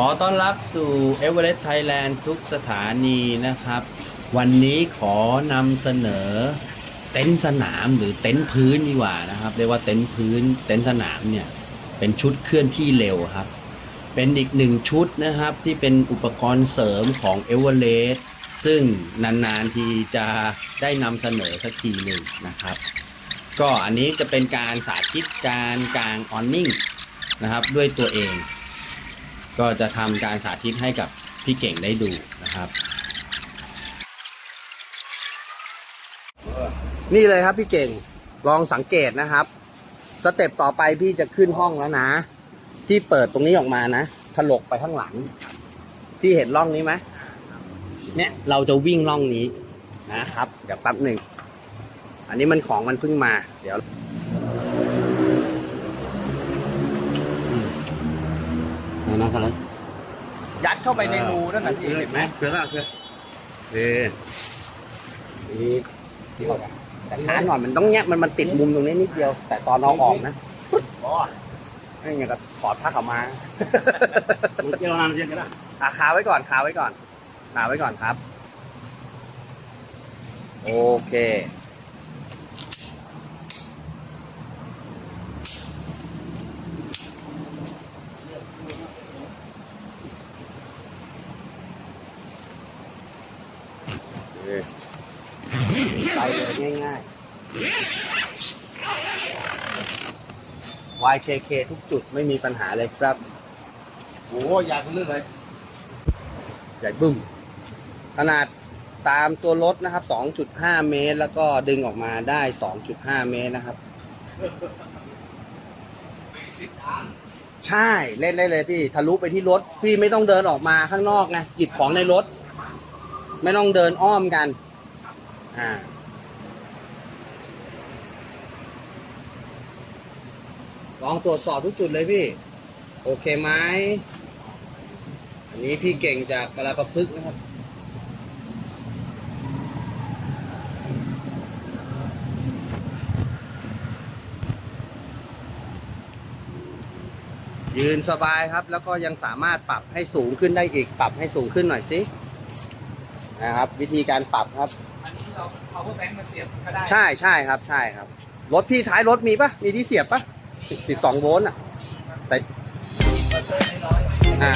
ขอต้อนรับสู่ e v e r e s t Thailand ทุกสถานีนะครับ วันนี้ขอนำเสนอเต็นท์สนามหรือเต็นท์พื้นดีกว่านะครับ เรียกว่าเต็นท์พื้นเต็นท์สนามเนี่ยเป็นชุดเคลื่อนที่เร็วครับ เป็นอีกหนึ่งชุดนะครับที่เป็นอุปกรณ์เสริมของ e v e r e s t ซึ่งนานๆทีจะได้นำเสนอสักทีหนึ่งนะครับ ก็อันนี้จะเป็นการสาธิตการกางออนนิ่งนะครับด้วยตัวเอง ก็จะทำการสาธิตให้กับพี่เก่งได้ดูนะครับ นี่เลยครับพี่เก่งลองสังเกตนะครับ สเต็ปต่อไปพี่จะขึ้นห้องแล้วนะ ที่เปิดตรงนี้ออกมานะถลกไปข้างหลัง พี่เห็นร่องนี้ไหมเนี่ยเราจะวิ่งร่องนี้นะครับ เดี๋ยวแป๊บหนึ่ง อันนี้มันของมันเพิ่งมา เดี๋ยว นะครับยัดเข้าไปในรูนั่นนะพี่เห็นไหมเพื่อเพื่อเออนี่เดียวกันแต่ช้าหน่อยมันต้องแยกมันมันติดมุมตรงนี้นิดเดียว แต่ตอนเอาออกนะไอ้เนี่ยก็ถอดผ้าขาวมามันเกี่ยวงานเยอะกันละอาคาไว้ก่อนคาไว้ก่อนคาไว้ก่อนครับ โอเค ไปเลยง่ายๆ YKK ทุกจุดไม่มีปัญหาเลยครับโอ้ยากเป็นเรื่องเลยใหญ่บึ้ม ขนาดตามตัวรถนะครับ 2.5 เมตร แล้วก็ดึงออกมาได้ 2.5 เมตรนะครับ ใช่ เล่นได้เลยพี่ ทะลุไปที่รถ พี่ไม่ต้องเดินออกมาข้างนอกไง หยิบของในรถ ไม่ต้องเดินอ้อมกัน อ่า ลองตรวจสอบทุกจุดเลยพี่ โอเคไหม อันนี้พี่เก่งจากกระประพฤกษ์นะครับยืนสบายครับ แล้วก็ยังสามารถปรับให้สูงขึ้นได้อีก ปรับให้สูงขึ้นหน่อยสิ นะครับ วิธีการปรับครับ อันนี้เรา power bank มาเสียบก็ได้ใช่ใช่ครับใช่ครับ รถพี่ท้ายรถมีปะมีที่เสียบปะสิบสองโวลต์อะ แต่เปิดเลยในร้อยอ่า